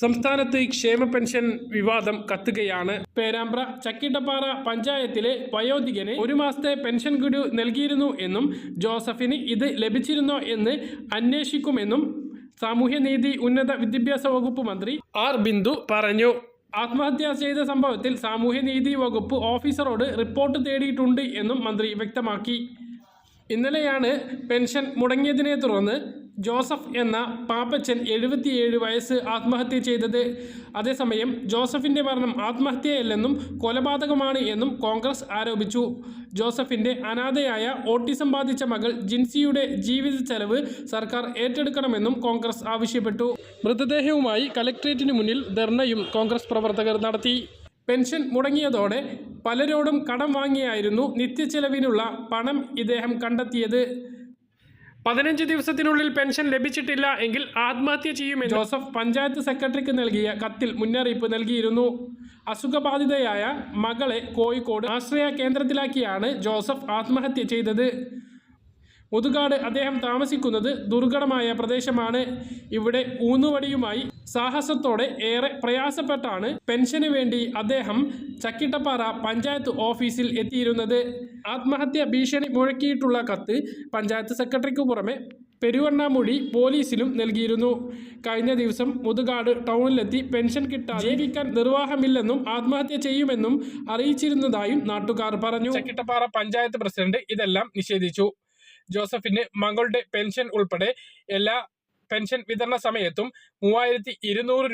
സംസ്ഥാനത്ത് ക്ഷേമ പെൻഷൻ വിവാദം കത്തുകയാണ്. പേരാമ്പ്ര ചക്കിട്ടപ്പാറ പഞ്ചായത്തിലെ വയോധികന് ഒരു മാസത്തെ പെൻഷൻ ഗഡു നൽകിയിരുന്നു എന്നും ജോസഫിന് ഇത് ലഭിച്ചിരുന്നോ എന്ന് അന്വേഷിക്കുമെന്നും സാമൂഹ്യനീതി ഉന്നത വിദ്യാഭ്യാസ വകുപ്പ് മന്ത്രി ആർ ബിന്ദു പറഞ്ഞു. ആത്മഹത്യ ചെയ്ത സംഭവത്തിൽ സാമൂഹ്യനീതി വകുപ്പ് ഓഫീസറോട് റിപ്പോർട്ട് തേടിയിട്ടുണ്ട് എന്നും മന്ത്രി വ്യക്തമാക്കി. ഇന്നലെയാണ് പെൻഷൻ മുടങ്ങിയതിനെ തുടർന്ന് ജോസഫ് എന്ന പാപ്പച്ചൻ എഴുപത്തിയേഴ് വയസ്സ് ആത്മഹത്യ ചെയ്തത്. അതേസമയം ജോസഫിന്റെ മരണം ആത്മഹത്യയല്ലെന്നും കൊലപാതകമാണ് എന്നും കോൺഗ്രസ് ആരോപിച്ചു. ജോസഫിന്റെ അനാഥയായ ഓട്ടിസം ബാധിച്ച മകൾ ജിൻസിയുടെ ജീവിത ചെലവ് സർക്കാർ ഏറ്റെടുക്കണമെന്നും കോൺഗ്രസ് ആവശ്യപ്പെട്ടു. മൃതദേഹവുമായി കലക്ട്രേറ്റിന് മുന്നിൽ ധർണയും കോൺഗ്രസ് പ്രവർത്തകർ നടത്തി. പെൻഷൻ മുടങ്ങിയതോടെ പലരോടും കടം വാങ്ങിയായിരുന്നു നിത്യച്ചെലവിനുള്ള പണം ഇദ്ദേഹം കണ്ടെത്തിയത്. പതിനഞ്ച് ദിവസത്തിനുള്ളിൽ പെൻഷൻ ലഭിച്ചിട്ടില്ല എങ്കിൽ ആത്മഹത്യ ചെയ്യുമെന്ന് ജോസഫ് പഞ്ചായത്ത് സെക്രട്ടറിക്ക് നൽകിയ കത്തിൽ മുന്നറിയിപ്പ് നൽകിയിരുന്നു. അസുഖബാധിതയായ മകളെ കോഴിക്കോട് ആശ്രയ കേന്ദ്രത്തിലാക്കിയാണ് ജോസഫ് ആത്മഹത്യ ചെയ്തത്. മുതുകാട് അദ്ദേഹം താമസിക്കുന്നത് ദുർഘടമായ പ്രദേശമാണ്. ഇവിടെ ഊന്നുവടിയുമായി സാഹസത്തോടെ ഏറെ പ്രയാസപ്പെട്ടാണ് പെൻഷന് വേണ്ടി അദ്ദേഹം ചക്കിട്ടപ്പാറ പഞ്ചായത്ത് ഓഫീസിൽ എത്തിയിരുന്നത്. ആത്മഹത്യ ഭീഷണി മുഴക്കിയിട്ടുള്ള കത്ത് പഞ്ചായത്ത് സെക്രട്ടറിക്ക് പുറമെ പെരുവണ്ണാമൊഴി പോലീസിലും നൽകിയിരുന്നു. കഴിഞ്ഞ ദിവസം മുതുകാട് ടൗണിലെത്തി പെൻഷൻ കിട്ടാൻ ജീവിക്കാൻ നിർവാഹമില്ലെന്നും ആത്മഹത്യ ചെയ്യുമെന്നും അറിയിച്ചിരുന്നതായും നാട്ടുകാർ പറഞ്ഞു. ചക്കിട്ടപ്പാറ പഞ്ചായത്ത് പ്രസിഡന്റ് ഇതെല്ലാം നിഷേധിച്ചു. ജോസഫിന് മകളുടെ പെൻഷൻ ഉൾപ്പെടെ എല്ലാ പെൻഷൻ വിതരണ സമയത്തും മൂവായിരത്തി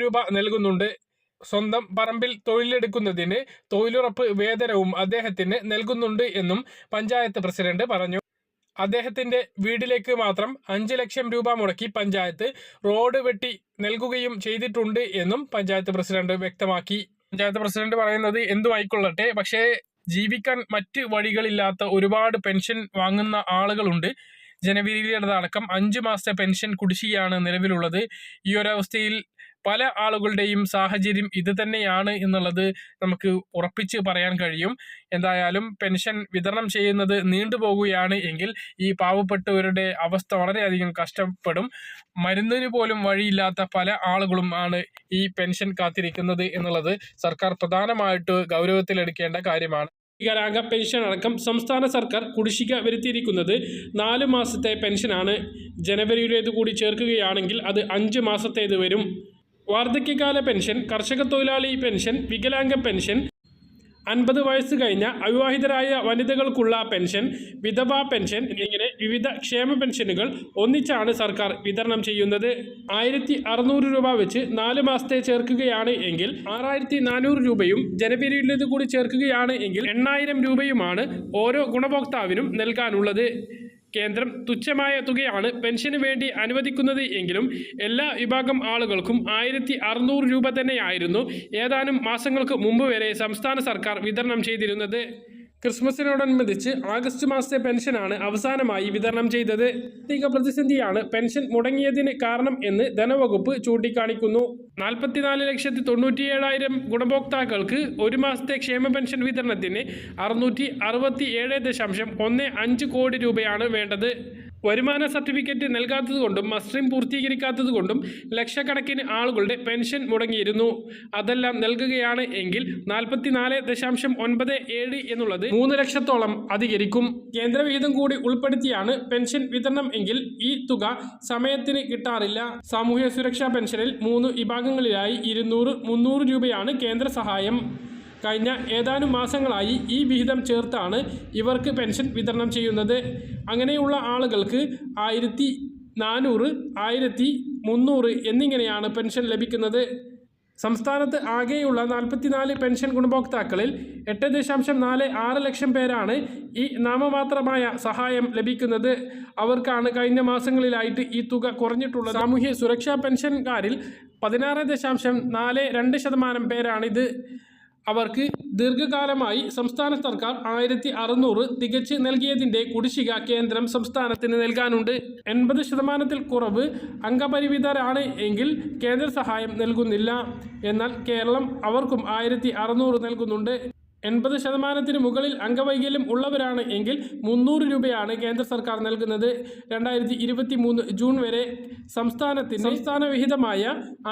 രൂപ നൽകുന്നുണ്ട്. സ്വന്തം പറമ്പിൽ തൊഴിലെടുക്കുന്നതിന് തൊഴിലുറപ്പ് വേതനവും അദ്ദേഹത്തിന് നൽകുന്നുണ്ട് എന്നും പഞ്ചായത്ത് പ്രസിഡന്റ് പറഞ്ഞു. അദ്ദേഹത്തിന്റെ വീട്ടിലേക്ക് മാത്രം അഞ്ച് ലക്ഷം രൂപ മുടക്കി പഞ്ചായത്ത് റോഡ് വെട്ടി നൽകുകയും ചെയ്തിട്ടുണ്ട് എന്നും പഞ്ചായത്ത് പ്രസിഡന്റ് വ്യക്തമാക്കി. പഞ്ചായത്ത് പ്രസിഡന്റ് പറയുന്നത് എന്തുമായിക്കൊള്ളട്ടെ പക്ഷേ ജീവിക്കാൻ മറ്റ് വഴികളില്ലാത്ത ഒരുപാട് പെൻഷൻ വാങ്ങുന്ന ആളുകളുണ്ട്. ജനവിധിയുടേതടക്കം അഞ്ച് മാസത്തെ പെൻഷൻ കുടിശ്ശികയാണ് നിലവിലുള്ളത്. ഈ ഒരവസ്ഥയിൽ പല ആളുകളുടെയും സാഹചര്യം ഇത് തന്നെയാണ് എന്നുള്ളത് നമുക്ക് ഉറപ്പിച്ച് പറയാൻ കഴിയും. എന്തായാലും പെൻഷൻ വിതരണം ചെയ്യുന്നത് നീണ്ടുപോകുകയാണ് എങ്കിൽ ഈ പാവപ്പെട്ടവരുടെ അവസ്ഥ വളരെയധികം കഷ്ടപ്പെടും. മരുന്നിന് പോലും വഴിയില്ലാത്ത പല ആളുകളും ആണ് ഈ പെൻഷൻ കാത്തിരിക്കുന്നത് എന്നുള്ളത് സർക്കാർ പ്രധാനമായിട്ട് ഗൗരവത്തിലെടുക്കേണ്ട കാര്യമാണ്. വികലാംഗ പെൻഷൻ അടക്കം സംസ്ഥാന സർക്കാർ കുടിശ്ശിക വരുത്തിയിരിക്കുന്നത് നാല് മാസത്തെ പെൻഷനാണ്. ജനുവരിയിലേത് കൂടി ചേർക്കുകയാണെങ്കിൽ അത് അഞ്ച് മാസത്തേത് വരും. വാർദ്ധക്യകാല പെൻഷൻ കർഷക തൊഴിലാളി പെൻഷൻ വികലാംഗ പെൻഷൻ അൻപത് വയസ്സ് കഴിഞ്ഞ അവിവാഹിതരായ വനിതകൾക്കുള്ള പെൻഷൻ വിധവാ പെൻഷൻ എന്നിങ്ങനെ വിവിധ ക്ഷേമ പെൻഷനുകൾ ഒന്നിച്ചാണ് സർക്കാർ വിതരണം ചെയ്യുന്നത്. ആയിരത്തി അറുന്നൂറ് രൂപ വെച്ച് നാല് മാസത്തെ ചേർക്കുകയാണ് എങ്കിൽ ആറായിരത്തി നാനൂറ് രൂപയും ജനുവരിയിലേത് കൂടി ചേർക്കുകയാണ് എങ്കിൽ എണ്ണായിരം രൂപയുമാണ് ഓരോ ഗുണഭോക്താവിനും നൽകാനുള്ളത്. കേന്ദ്രം തുച്ഛമായ തുകയാണ് പെൻഷന് വേണ്ടി അനുവദിക്കുന്നത് എങ്കിലും എല്ലാ വിഭാഗം ആളുകൾക്കും ആയിരത്തി അറുന്നൂറ് രൂപ തന്നെയായിരുന്നു ഏതാനും മാസങ്ങൾക്ക് മുമ്പ് വരെ സംസ്ഥാന സർക്കാർ വിതരണം ചെയ്തിരുന്നത്. ക്രിസ്മസിനോടനുബന്ധിച്ച് ആഗസ്റ്റ് മാസത്തെ പെൻഷനാണ് അവസാനമായി വിതരണം ചെയ്തത്. ആർത്ഥിക പ്രതിസന്ധിയാണ് പെൻഷൻ മുടങ്ങിയതിന് കാരണം എന്ന് ധനവകുപ്പ് ചൂണ്ടിക്കാണിക്കുന്നു. നാൽപ്പത്തിനാല് ലക്ഷത്തി തൊണ്ണൂറ്റിയേഴായിരം ഗുണഭോക്താക്കൾക്ക് ഒരു മാസത്തെ ക്ഷേമ പെൻഷൻ വിതരണത്തിന് അറുന്നൂറ്റി അറുപത്തി ഏഴ് ദശാംശം ഒന്ന് അഞ്ച് കോടി രൂപയാണ് വേണ്ടത്. വരുമാന സർട്ടിഫിക്കറ്റ് നൽകാത്തതുകൊണ്ടും പൂർത്തീകരിക്കാത്തത് പൂർത്തീകരിക്കാത്തതുകൊണ്ടും ലക്ഷക്കണക്കിന് ആളുകളുടെ പെൻഷൻ മുടങ്ങിയിരുന്നു. അതെല്ലാം നൽകുകയാണ് എങ്കിൽ നാൽപ്പത്തിനാല് ദശാംശം ഒൻപത് ഏഴ് എന്നുള്ളത് മൂന്ന് ലക്ഷത്തോളം അധികരിക്കും. കേന്ദ്രവിഹിതം കൂടി ഉൾപ്പെടുത്തിയാണ് പെൻഷൻ വിതരണം എങ്കിൽ ഈ തുക സമയത്തിന് കിട്ടാറില്ല. സാമൂഹ്യ സുരക്ഷാ പെൻഷനിൽ മൂന്ന് വിഭാഗങ്ങളിലായി ഇരുന്നൂറ് മുന്നൂറ് രൂപയാണ് കേന്ദ്ര സഹായം. കഴിഞ്ഞ ഏതാനും മാസങ്ങളായി ഈ വിഹിതം ചേർത്താണ് ഇവർക്ക് പെൻഷൻ വിതരണം ചെയ്യുന്നത്. അങ്ങനെയുള്ള ആളുകൾക്ക് ആയിരത്തി നാനൂറ് ആയിരത്തി മുന്നൂറ് എന്നിങ്ങനെയാണ് പെൻഷൻ ലഭിക്കുന്നത്. സംസ്ഥാനത്ത് ആകെയുള്ള നാൽപ്പത്തിനാല് പെൻഷൻ ഗുണഭോക്താക്കളിൽ എട്ട് ദശാംശം നാല് ആറ് ലക്ഷം പേരാണ് ഈ നാമമാത്രമായ സഹായം ലഭിക്കുന്നത്. അവർക്കാണ് കഴിഞ്ഞ മാസങ്ങളിലായിട്ട് ഈ തുക കുറഞ്ഞിട്ടുള്ളത്. സാമൂഹ്യ സുരക്ഷാ പെൻഷൻകാരിൽ പതിനാറ് ദശാംശം നാല് രണ്ട് ശതമാനം പേരാണിത്. അവർക്ക് ദീർഘകാലമായി സംസ്ഥാന സർക്കാർ ആയിരത്തി അറുന്നൂറ് തികച്ച് നൽകിയതിന്റെ കുടിശ്ശിക കേന്ദ്രം സംസ്ഥാനത്തിന് നൽകാനുണ്ട്. എൺപത് ശതമാനത്തിൽ കുറവ് അംഗപരിമിതരാണ് എങ്കിൽ കേന്ദ്ര സഹായം നൽകുന്നില്ല. എന്നാൽ കേരളം അവർക്കും ആയിരത്തി നൽകുന്നുണ്ട്. എൺപത് ശതമാനത്തിന് മുകളിൽ അംഗവൈകല്യം ഉള്ളവരാണ് എങ്കിൽ മുന്നൂറ് രൂപയാണ് കേന്ദ്ര സർക്കാർ നൽകുന്നത്. രണ്ടായിരത്തി ഇരുപത്തി മൂന്ന് ജൂൺ വരെ സംസ്ഥാനത്തിന് സംസ്ഥാന വിഹിതമായ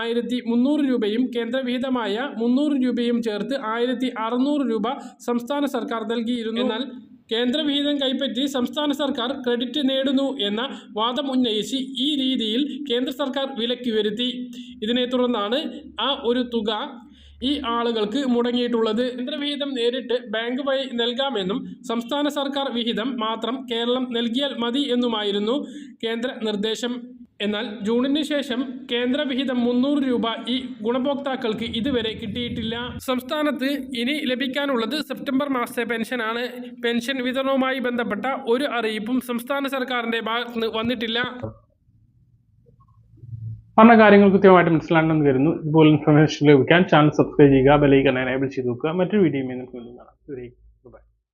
ആയിരത്തി മുന്നൂറ് രൂപയും കേന്ദ്ര വിഹിതമായ മുന്നൂറ് രൂപയും ചേർത്ത് ആയിരത്തി അറുന്നൂറ് രൂപ സംസ്ഥാന സർക്കാർ നൽകിയിരുന്നു. എന്നാൽ കേന്ദ്രവിഹിതം കൈപ്പറ്റി സംസ്ഥാന സർക്കാർ ക്രെഡിറ്റ് നേടുന്നു എന്ന വാദം ഉന്നയിച്ച് ഈ രീതിയിൽ കേന്ദ്ര സർക്കാർ വിലക്കി വരുത്തി. ഇതിനെ തുടർന്നാണ് ആ ഒരു തുക ഈ ആളുകൾക്ക് മുടങ്ങിയിട്ടുള്ളത്. കേന്ദ്രവിഹിതം നേരിട്ട് ബാങ്ക് വഴി നൽകാമെന്നും സംസ്ഥാന സർക്കാർ വിഹിതം മാത്രം കേരളം നൽകിയാൽ മതി എന്നുമായിരുന്നു കേന്ദ്ര നിർദ്ദേശം. എന്നാൽ ജൂണിന് ശേഷം കേന്ദ്ര വിഹിതം മുന്നൂറ് രൂപ ഈ ഗുണഭോക്താക്കൾക്ക് ഇതുവരെ കിട്ടിയിട്ടില്ല. സംസ്ഥാനത്ത് ഇനി ലഭിക്കാനുള്ളത് സെപ്റ്റംബർ മാസത്തെ പെൻഷനാണ്. പെൻഷൻ വിതരണവുമായി ബന്ധപ്പെട്ട ഒരു അറിയിപ്പും സംസ്ഥാന സർക്കാരിന്റെ ഭാഗത്ത് നിന്ന് വന്നിട്ടില്ല. പറഞ്ഞ കാര്യങ്ങൾ കൃത്യമായിട്ട് മനസ്സിലാണെന്ന് കരുതുന്നു ഇതുപോലെ ഇൻഫർമേഷൻ ലഭിക്കാൻ ചാനൽ സബ്സ്ക്രൈബ് ചെയ്യുക ബെലൈക്കൺ എനേബിൾ ചെയ്ത് നോക്കുക. മറ്റൊരു വീഡിയോയുമായി നമുക്ക് വീണ്ടും കാണാം.